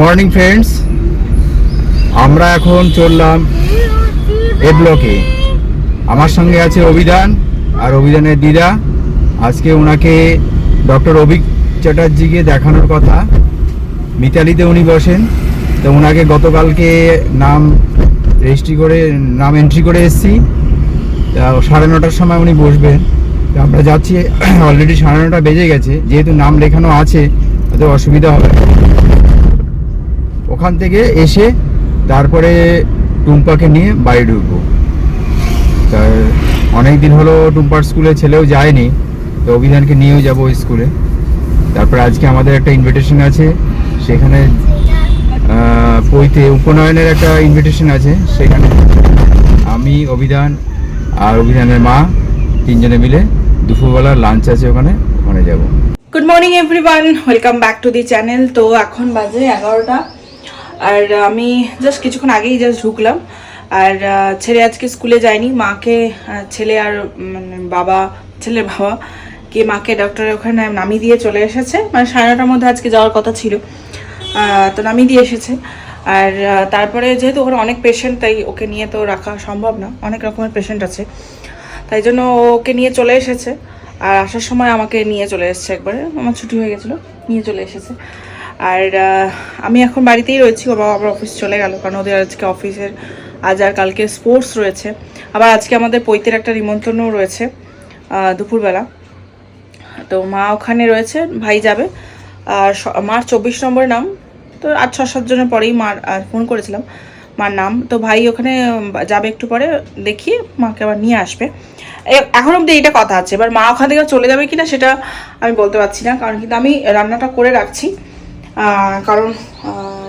Morning friends, আমরা এখন চললাম এ ব্লকে। আমার সঙ্গে আছে অভিধান আর অভিধানের দিদা। আজকে ওনাকে ডক্টর অভিক চ্যাটার্জিকে দেখানোর কথা। মিতালিতে উনি বসেন। তো ওনাকে গতকালকে নাম রেজিস্ট্রি করে, নাম এন্ট্রি করে এসেছি। সাড়ে নটার সময় উনি বসবেন। আমরা যাচ্ছি অলরেডি সাড়ে নটা বেজে গেছে। যেহেতু নাম লেখানো আছে, তাতে অসুবিধা হবে। ওখান থেকে এসে তারপরে টুম্পাকে নিয়ে বাড়ি ঢুকবো। তা অনেক দিন হলো টুম্পার স্কুলে ছেলেও যায়নি, তো অভিধানকে নিয়েও যাব স্কুলে। তারপরে আজকে আমাদের একটা ইনভিটেশন আছে, সেখানে পৈতে উপনয়নের একটা ইনভিটেশন আছে, সেখানে আমি, অভিধান আর অভিধানের মা তিনজনে মিলে দুপুরবেলা লাঞ্চ আছে ওখানে ওখানে যাব। Good morning everyone welcome back to the channel তো এখন বাজে এগারোটা। আর আমি জাস্ট কিছুক্ষণ আগেই জাস্ট ঢুকলাম। আর ছেলে আজকে স্কুলে যায়নি। মাকে ছেলে আর বাবা, ছেলের বাবা কে মাকে ডক্টরের ওখানে নামিয়ে দিয়ে চলে এসেছে। মানে সাড়ে নটার মধ্যে আজকে যাওয়ার কথা ছিল। তো নামিয়ে দিয়ে এসেছে। আর তারপরে যেহেতু ওখানে অনেক পেশেন্ট তাই ওকে নিয়ে তো রাখা সম্ভব না। অনেক রকমের পেশেন্ট আছে। তাই জন্য ওকে নিয়ে চলে এসেছে। আর আসার সময় আমাকে নিয়ে চলে এসেছে একবারে। আমার ছুটি হয়ে গেছিল। নিয়ে চলে এসেছে। আর আমি এখন বাড়িতেই রয়েছি, ও বাবা আবার অফিস চলে গেল, কারণ ওদের আজকে অফিসের আজ আর কালকে স্পোর্টস রয়েছে। আবার আজকে আমাদের পৈতের একটা নিমন্ত্রণও রয়েছে দুপুরবেলা। তো মা ওখানে রয়েছে, ভাই যাবে। আর মার চব্বিশ নম্বর নাম, তো আট ছ সাতজনের পরেই মার ফোন করেছিলাম, মার নাম। তো ভাই ওখানে যাবে একটু পরে দেখি মাকে আবার নিয়ে আসবে। এখন অব্দি এইটা কথা আছে, এবার মা ওখান থেকে চলে যাবে কিনা সেটা আমি বলতে পারছি না, কারণ কিন্তু আমি রান্নাটা করে রাখছি। কারণ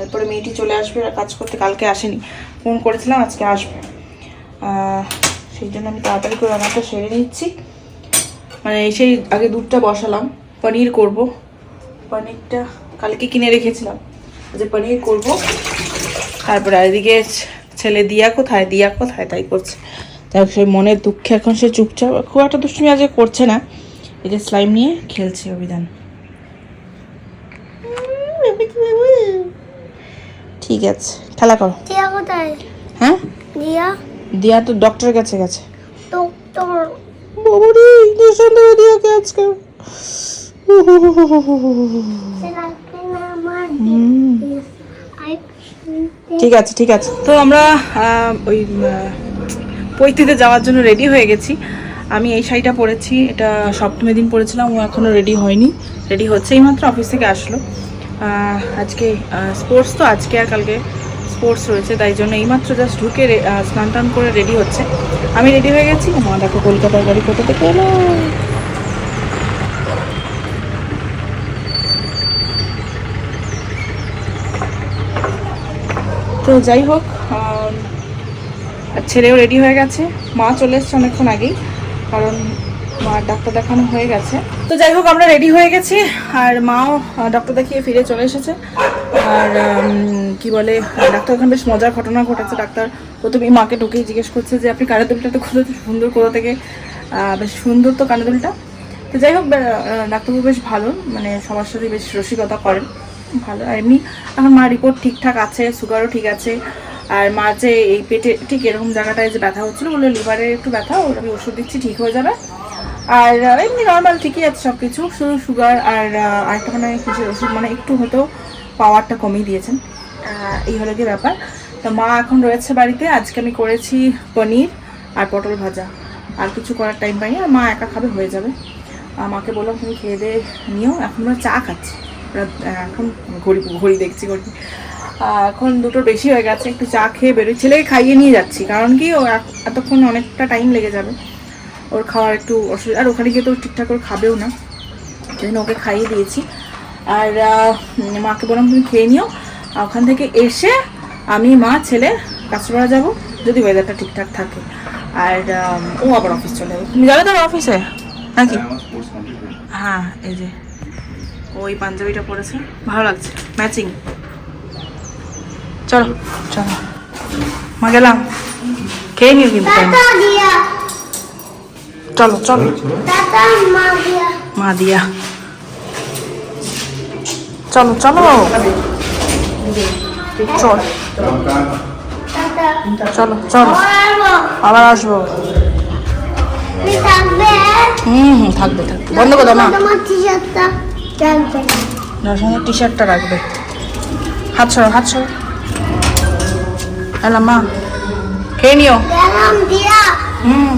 এরপরে মেয়েটি চলে আসবে আর কাজ করতে কালকে আসেনি। ফোন করেছিলাম, আজকে আসবে। সেই জন্য আমি তাড়াতাড়ি করে রান্নাটা সেরে নিচ্ছি। মানে সেই আগে দুধটা বসালাম, পনির করব। পনিরটা কালকে কিনে রেখেছিলাম। যে পনির করব। তারপরে এদিকে ছেলে দিয়া কোথায় দিয়া কোথায়, তাই করছে। তাই সে মনের দুঃখে এখন সে চুপচাপ, খুব একটা দুষ্টুমি আজকে করছে না। এই যে স্লাইম নিয়ে খেলছে অভিধান। ঠিক আছে। খেলা করো। দিয়া কোথায়? হ্যাঁ? দিয়া? দিয়া তো ডক্টরের কাছে গেছে। ডক্টর বাবারে ইঞ্জেকশন দেবে দিয়াকে আজকে ঠিক আছে ঠিক আছে। তো আমরা ওই পৈতিতে যাওয়ার জন্য রেডি হয়ে গেছি। আমি এই শাড়িটা পরেছি। এটা সপ্তমী দিন পরেছিলাম ও এখনও রেডি হয়নি। রেডি হচ্ছে। এইমাত্র অফিস থেকে আসলো। আজকে স্পোর্টস তো আজকে আর কালকে স্পোর্টস রয়েছে, তাই জন্য এইমাত্র জাস্ট ঢুকে স্নান টান করে রেডি হচ্ছে। আমি রেডি হয়ে গেছি, মা দেখো কলকাতার গাড়ি কোথা থেকে এলো। তো যাই হোক ছেলেও রেডি হয়ে গেছে, মা চলে এসছে অনেকক্ষণ আগেই, কারণ মা ডাক্তার দেখানো হয়ে গেছে। তো যাই হোক, আমরা রেডি হয়ে গেছি, আর মাও ডাক্তার দেখিয়ে ফিরে চলে এসেছে। আর কি বলে ডাক্তার ওখানে বেশ মজার ঘটনা ঘটেছে। ডাক্তার প্রথমেই মাকে ঢুকেই জিজ্ঞেস করছে যে, আপনি কানের দুলটা তো থেকে, সুন্দর কোথা থেকে বেশ সুন্দর তো কানের দুলটা তো যাই হোক ডাক্তারবাবু বেশ ভালো মানে সবার সাথে বেশ রসিকতা করেন। ভালো, আর এমনি এখন মার রিপোর্ট ঠিকঠাক আছে সুগারও ঠিক আছে। আর মার যে এই পেটে ঠিক এরকম জায়গাটায় যে ব্যথা হচ্ছিল বলে লিভারে একটু ব্যথা, ওর আমি ওষুধ দিচ্ছি, ঠিক হয়ে যাবে। আর এমনি নর্মাল ঠিকই আছে সব কিছু শুধু সুগার আর আরেকটা মানে কিসের ওষুধ মানে একটু হয়তো পাওয়ারটা কমিয়ে দিয়েছেন। এই হলো কি ব্যাপার। তো মা এখন রয়েছে বাড়িতে। আজকে আমি করেছি পনির আর পটল ভাজা। আর কিছু করার টাইম পাইনি। আর মা একা খাবে, হয়ে যাবে। মাকে বললাম, তুমি খেয়ে দিয়ে নিও। এখন আমরা চা খাচ্ছি। এখন ঘড়ি ঘড়ি দেখছি, ঘড়ি। এখন দুটো বেশি হয়ে গেছে। একটু চা খেয়ে বেরোই। ছেলেকে খাইয়ে নিয়ে যাচ্ছি। কারণ কি, ও এতক্ষণ অনেকটা টাইম লেগে যাবে। ওর খাওয়ার একটু অসুবিধা আর ওখানে গিয়ে তো ঠিকঠাক করে খাবেও না। জন্য ওকে খাইয়ে দিয়েছি। আর মাকে বললাম তুমি খেয়ে নিও। ওখান থেকে এসে আমি মা ছেলে কাঁচড়া যাব যদি ওয়েদারটা ঠিকঠাক থাকে। আর ও আবার অফিস চলে যাবে। তুমি যাবে তো অফিসে নাকি? হ্যাঁ এই যে। ওই পাঞ্জাবিটা পরেছে ভালো লাগছে। ম্যাচিং চলো চলো। মা গেলাম। খেয়ে নিও কিন্তু। চলো চলো। মা দিয়া চলো চলো। চল। চলো চলো। আবার আসব। হুম হুম থাকবে থাকবে। বন্ধ করো মা। তোমার টি শার্টটা রাখবে হাত সরো হাত সরো। এলাম মা। খেয়ে নিও। হুম।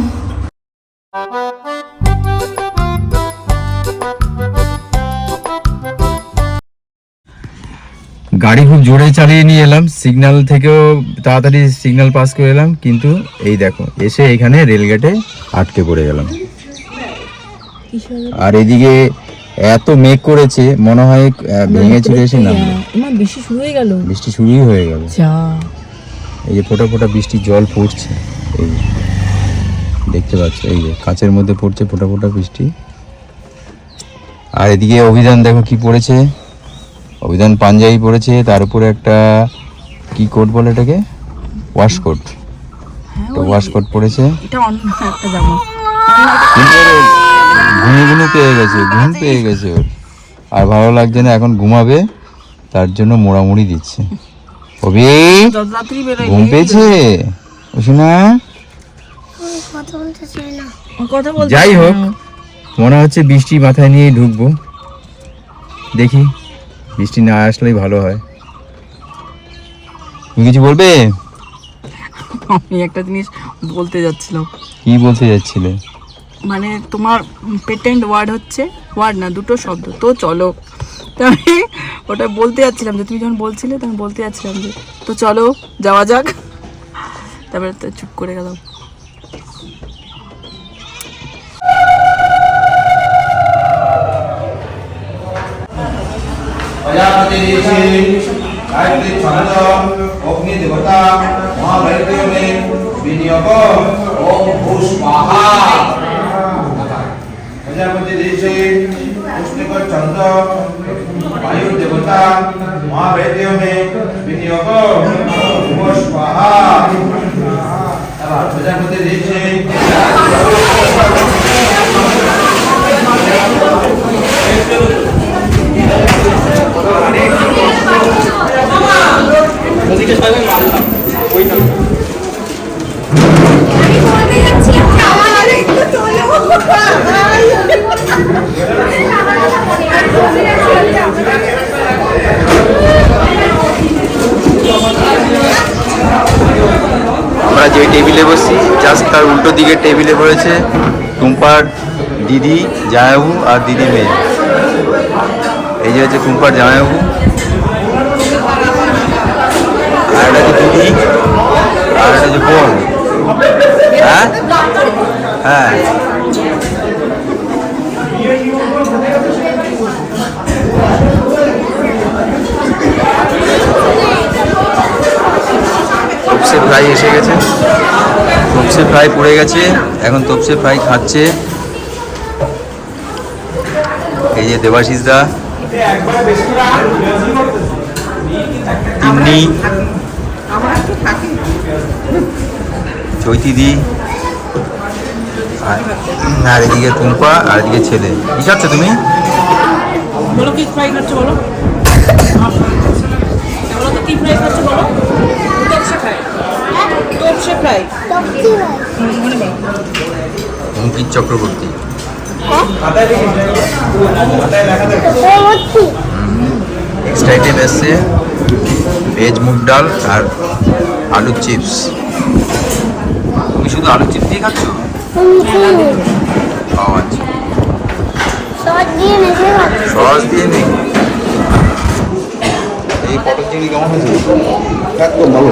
গাড়ি খুব জোরে চালিয়ে নিয়ে এলাম। সিগন্যাল থেকেও তাড়াতাড়ি সিগন্যাল পাস করে এলাম কিন্তু এই দেখো এসে এখানে রেলগেটে আটকে পড়ে গেলাম। আর এদিকে এত মেঘ করেছে মনে হয় আহ, ভেঙেছিল এসে নামলো। আমার বেশি শুরু হয়ে গেল। বৃষ্টি শুরুই হয়ে গেল। এই যে ফোটা ফোটা বৃষ্টির জল পড়ছে এই। দেখতে পাচ্ছ এই যে কাঁচের মধ্যে পড়ছে ফোটা ফোটা বৃষ্টি। আর এদিকে অভিযান দেখো কি পড়েছে। অভিযান পাঞ্জাবি পড়েছে তার উপরে একটা কি কোট বলে এটাকে? ওয়াশ কোট ওয়াশ কোট পড়েছে। ঘুমে ঘুমে পেয়ে গেছে ঘুম পেয়ে গেছে ওর। আর ভালো লাগছে না এখন ঘুমাবে তার জন্য মোড়ামুড়ি দিচ্ছে। অভি ঘুম পেয়েছে? শোনা কথা বলতে চাই না কথা বলতে যাই হোক মনে হচ্ছে বৃষ্টি মাথায় নিয়ে ঢুকবো। দেখি বৃষ্টি না আসলেই ভালো হয়। তুমি কিছু বলবে? আমি একটা জিনিস বলতে যাচ্ছিলাম। কি বলতে যাচ্ছিলে? মানে তোমার পেটেন্ট ওয়ার্ড হচ্ছে ওয়ার্ড না দুটো শব্দ। তো চলো। তো আমি ওটা বলতে যাচ্ছিলাম যে তুমি যখন বলছিলে তখন বলতে যাচ্ছিলাম যে তো চলো যাওয়া যাক। তারপরে তো চুপ করে গেলাম। प्रजापति ऋषि गायत्री छंद अग्नि देवता महावैद्य में विनियोग ओम भूस्वाहा प्रजापति ऋषि पुष्टिकर छंद वायु देवता महावैद्य में विनियोग ओम भूस्वाहा प्रजापति ऋषि আমরা যে টেবিলে বসছি জাস্ট তার উল্টো দিকে টেবিলে পড়েছে টুম্পার দিদি জামাইবাবু আর দিদি মেয়ে। এই যে হচ্ছে টুম্পার জামাইবাবু। আর একটা হচ্ছে দিদি। আর একটা হচ্ছে বোন। হ্যাঁ? হ্যাঁ। তপসে ফ্রাই এসে গেছে। তপসে ফ্রাই পড়ে গেছে। এখন তপসে ফ্রাই খাচ্ছে। এই যে দেবাশিস দা তিন্নি চৈতিদি আর- আর এদিকে টুম্পা আর এদিকে ছেলে। কি খাচ্ছ তুমি? বলো কি ফ্রাই খাচ্ছো বলো? বলো তো কি ফ্রাই খাচ্ছো বলো? তোপসে ফ্রাই তোপসে ফ্রাই তপ্তি ভাই বলো। অঙ্কিত চক্রবর্তী। নেক্সট আইটেম এসছে ভেজ মুগ ডাল আর আলুর চিপস তুমি শুধু আলুর চিপস দিয়ে খাচ্ছ? সস দিয়ে নেই এই পটল চিংড়ি কেমন হয়েছে? একদম ভালো।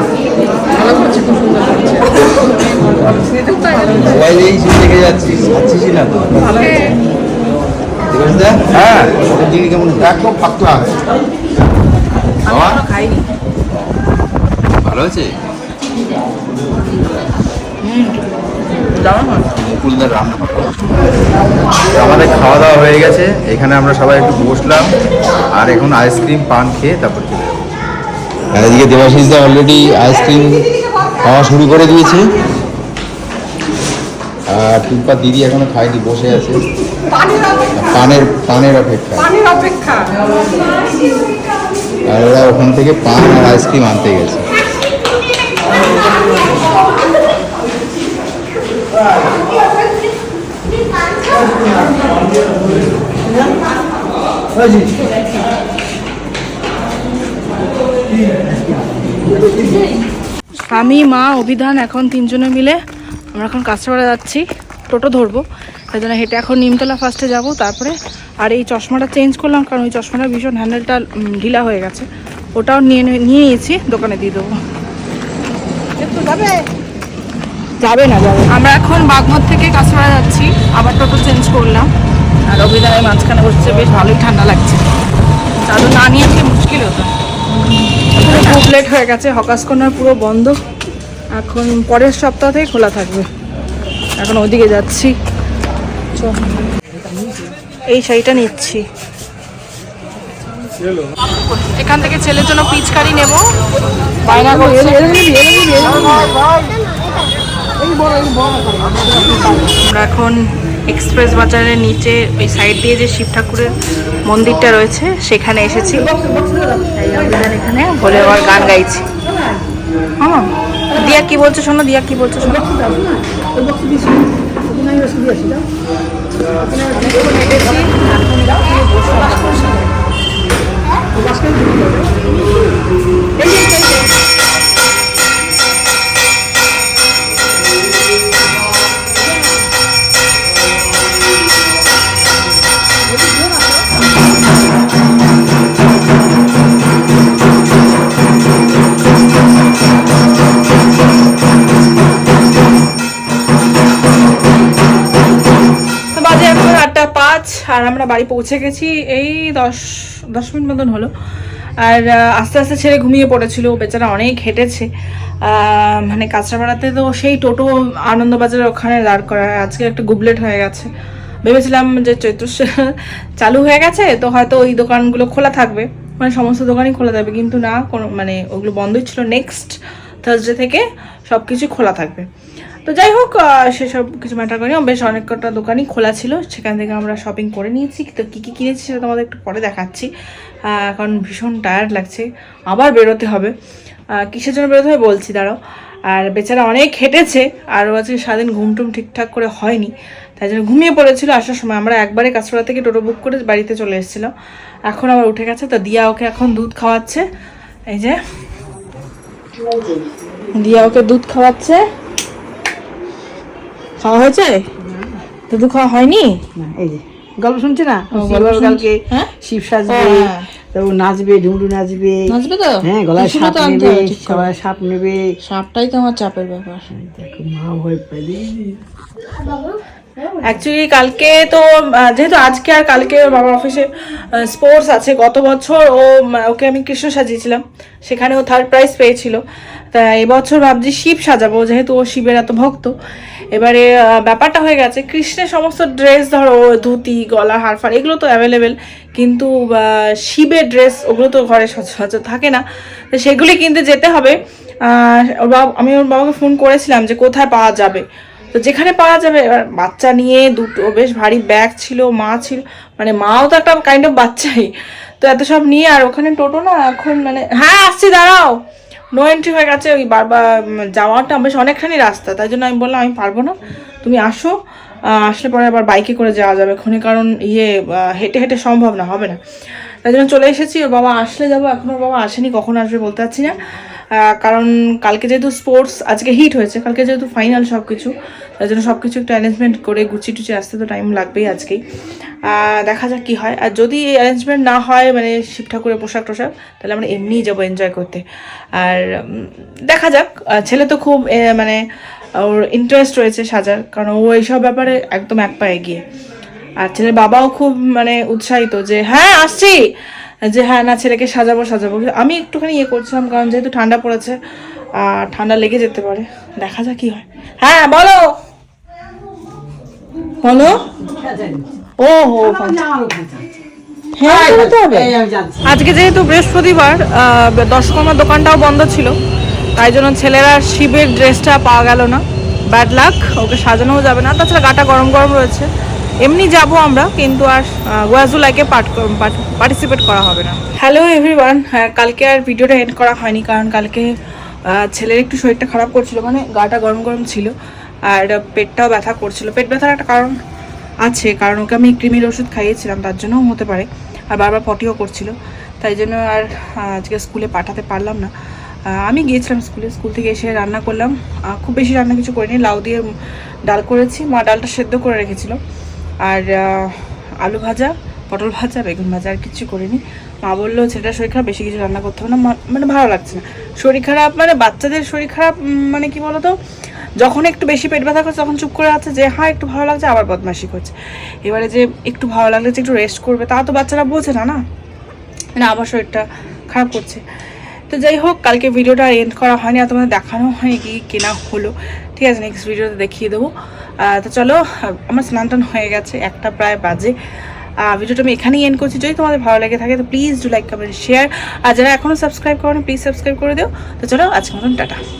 দেখে যাচ্ছিস খাচ্ছিস না তো? হ্যাঁ। কেমন হয়েছে? একদম পাতলা। বাবা। খাইনি। ভালো না মুকুলদার রান্না আমাদের খাওয়া দাওয়া হয়ে গেছে। এখানে আমরা সবাই একটু বসলাম। আর এখন আইসক্রিম পান খেয়ে তারপর চলে আর এদিকে দেবাশিস দা অলরেডি আইসক্রিম খাওয়া শুরু করে দিয়েছে। আর টুম্পার দিদি এখনও খায়নি বসে আছে। পানের পানের অপেক্ষা। অপেক্ষা। আর ওরা ওখান থেকে পান আর আইসক্রিম আনতে গেছে। আমি মা, অভিধান, এখন তিনজনে মিলে আমরা এখন কাঁচরাপাড়া যাচ্ছি। টোটো ধরবো। তাই জন্য হেঁটে এখন নিমতলা ফার্স্টে যাব। তারপরে আর এই চশমাটা চেঞ্জ করলাম কারণ ওই চশমাটা ভীষণ হ্যান্ডেলটা ঢিলা হয়ে গেছে। ওটাও নিয়ে নিয়ে নিয়েছি দোকানে দিয়ে দেবো। যাবে যাবে না। যাবে আমরা এখন বাগমত থেকে কাঁচরাপাড়া যাচ্ছি। আবার টোটো চেঞ্জ করলাম। আর অভিধানের মাঝখানে বসছে বেশ ভালোই ঠান্ডা লাগছে। চাদর না নিয়ে মুশকিল হতো। পুরো লেট হয়ে গেছে হকাস কর্নার পুরো বন্ধ এখন পরের সপ্তাহ থেকে খোলা থাকবে এখন ওদিকে যাচ্ছি। এই শাড়িটা নিচ্ছি এখান থেকে ছেলের জন্য পিচকারি নেব বায়না আমরা এখন এক্সপ্রেস বাজারের নিচে ওই সাইড দিয়ে যে শিব ঠাকুরের মন্দিরটা রয়েছে, সেখানে এসেছি। এখানে বলে আবার গান গাইছি। হ্যাঁ। দিয়া কি বলছো শোনো, দিয়া কি বলছো শোনো। তো আমরা বাড়ি পৌঁছে গেছি, এই দশ দশ মিনিট মতন হলো। আর আস্তে আস্তে ছেড়ে ঘুমিয়ে পড়েছিল, বেচারা অনেক হেঁটেছে। মানে কাঁচরাপাড়াতে তো সেই টোটো আনন্দবাজারের ওখানে দাঁড় করা, আজকে একটা গুবলেট হয়ে গেছে। ভেবেছিলাম যে চৈত্র চালু হয়ে গেছে, তো হয়তো ওই দোকানগুলো খোলা থাকবে। মানে সমস্ত দোকানই খোলা থাকবে, কিন্তু না, কোনো মানে ওগুলো বন্ধই ছিল। নেক্সট থার্সডে থেকে সব কিছু খোলা থাকবে। তো যাই হোক সেসব কিছু ম্যাটার করিনি। বেশ অনেক কটা দোকানই খোলা ছিল, সেখান থেকে আমরা শপিং করে নিয়েছি। তো কী কী কিনেছি সেটা তোমাদের একটু পরে দেখাচ্ছি। এখন ভীষণ টায়ার্ড লাগছে। আবার বেরোতে হবে। কিসের জন্য বেরোতে হবে বলছি, দাঁড়াও। আর বেচারা অনেক হেঁটেছে, আর আজকে সারাদিন ঘুমটুম ঠিকঠাক করে হয়নি। তাই জন্য ঘুমিয়ে পড়েছিল আসার সময়। আমরা একবারে কাঁচড়া থেকে টোটো বুক করে বাড়িতে চলে এসেছিলাম এখন আবার উঠে গেছে, তো দিয়া ওকে এখন দুধ খাওয়াচ্ছে। এই যে, দিয়া ওকে দুধ খাওয়াচ্ছে। খাওয়া হয়েছে? দুধ খাওয়া হয়নি? এই যে গল্প শুনছে না? গল্প কালকে হ্যাঁ? শিব সাজবে হ্যাঁ। তো নাচবে ঢুমডু নাচবে। নাচবে তো? হ্যাঁ গলায় সাপ নেবে সাপ নেবে। সাপটাই তো আমার চাপের ব্যাপার। দেখো মা ভয় পেলে অ্যাকচুয়ালি কালকে তো যেহেতু আজকে আর কালকে ওর বাবার অফিসে স্পোর্টস আছে গত বছর ও ওকে আমি কৃষ্ণ সাজিয়েছিলাম। সেখানে ও থার্ড প্রাইজ পেয়েছিল। তা এবছর ভাবছি শিব সাজাবো যেহেতু ও শিবের এত ভক্ত। এবারে ব্যাপারটা হয়ে গেছে, কৃষ্ণের সমস্ত ড্রেস ধরো, ধুতি, গলা হারফার এগুলো তো অ্যাভেলেবেল কিন্তু শিবের ড্রেস ওগুলো তো ঘরে সচরাচর থাকে না। তো সেগুলি কিনতে যেতে হবে। ওর বাবা, আমি ওর বাবাকে ফোন করেছিলাম যে কোথায় পাওয়া যাবে। তো যেখানে পাওয়া যাবে, এবার বাচ্চা নিয়ে দুটো, বেশ ভারী ব্যাগ ছিল, মা ছিল মানে মাও তো একটা কাইন্ড অফ বাচ্চাই। তো এত সব নিয়ে, আর ওখানে টোটো না, এখন মানে হ্যাঁ আসছি, দাঁড়াও। নো এন্ট্রি হয়ে গেছে, ওই বারবার যাওয়াটা বেশ অনেকখানি রাস্তা, তাই জন্য আমি বললাম, আমি পারব না। তুমি আসো আসলে পরে আবার বাইকে করে যাওয়া যাবে ক্ষণে কারণ ইয়ে হেঁটে হেঁটে সম্ভব না, হবে না। তাই জন্য চলে এসেছি, ওর বাবা আসলে যাব, এখন ওর বাবা আসেনি, কখন আসবে বলতে পারছি না। কারণ কালকে যেহেতু স্পোর্টস আজকে হিট হয়েছে, কালকে যেহেতু ফাইনাল সব কিছু তাই জন্য সব কিছু একটু অ্যারেঞ্জমেন্ট করে গুছিয়ে টুচিয়ে আসতে তো টাইম লাগবেই আজকেই। দেখা যাক কী হয়। আর যদি এই অ্যারেঞ্জমেন্ট না হয় মানে শিব ঠাকুরের পোশাক টোশাক, তাহলে আমরা এমনিই যাব এনজয় করতে। আর দেখা যাক। ছেলে তো খুব মানে ওর ইন্টারেস্ট রয়েছে সাজার, কারণ ও এইসব ব্যাপারে একদম এক পায়ে এগিয়ে। আর ছেলের বাবাও খুব মানে উৎসাহিত যে হ্যাঁ আসছি! যে হ্যাঁ না, ছেলেকে সাজাবো সাজাবো। আমি একটুখানি ইয়ে করছিলাম, কারণ যেহেতু ঠান্ডা পড়েছে আর ঠান্ডা লেগে যেতে পারে। দেখা যাক কি হয়। হ্যাঁ বলো! বলো? ও হো হ্যাঁ করতে হবে। আজকে যেহেতু বৃহস্পতিবার দশকর্মার দোকানটাও বন্ধ ছিল তাই জন্য ছেলেরা শিবের ড্রেসটা পাওয়া গেল না। ব্যাড লাক ওকে সাজানোও যাবে না। তাছাড়া গাটা গরম গরম রয়েছে। এমনি যাব আমরা কিন্তু আর ওয়াজুলাইকে পার্ট পার্টিসিপেট করা হবে না। হ্যালো এভরিওয়ান হ্যাঁ কালকে আর ভিডিওটা এন্ড করা হয়নি কারণ কালকে ছেলের একটু শরীরটা খারাপ করছিল মানে গাটা গরম গরম ছিল। আর পেটটাও ব্যথা করছিল। পেট ব্যথার একটা কারণ আছে, কারণ ওকে আমি ক্রিমির ওষুধ খাইয়েছিলাম, তার জন্যও হতে পারে। আর বারবার পটিও করছিল। তাই জন্য আর আজকে স্কুলে পাঠাতে পারলাম না। আমি গিয়েছিলাম স্কুলে, স্কুল থেকে এসে রান্না করলাম। খুব বেশি রান্না কিছু করিনি, লাউ দিয়ে ডাল করেছি, মা ডালটা সেদ্ধ করে রেখেছিল। আর আলু ভাজা, পটল ভাজা, বেগুন ভাজা আর কিছু করিনি। মা বলল ছেলেটার শরীর খারাপ, বেশি কিছু রান্না করতে হবে না। মানে ভালো লাগছে না। শরীর খারাপ মানে বাচ্চাদের শরীর খারাপ মানে কি বলতো? যখন একটু বেশি পেট ব্যথা করছে, তখন চুপ করে আছে যে হ্যাঁ একটু ভালো লাগছে, আবার বদমাশি করছে। এবারে যে একটু ভালো লাগলে যে একটু রেস্ট করবে, তা তো বাচ্চারা বোঝে না না? মানে আবার শরীরটা খারাপ করছে। তো যাই হোক, কালকে ভিডিওটা আর এন্ড করা হয়নি, আর তোমাদের দেখানো হয়নি কি কেনা হলো। ঠিক আছে নেক্সট ভিডিওতে দেখিয়ে দেবো। তো চলো আমার স্নান টান হয়ে গেছে, একটা প্রায় বাজে। ভিডিওটা আমি এখানেই এন্ড করছি। যদি তোমাদের ভালো লাগে থাকে, তো please do like comment share আর যারা এখনও সাবস্ক্রাইব করো প্লিজ সাবস্ক্রাইব করে দিও। তো চলো আজকে মতন, টাটা।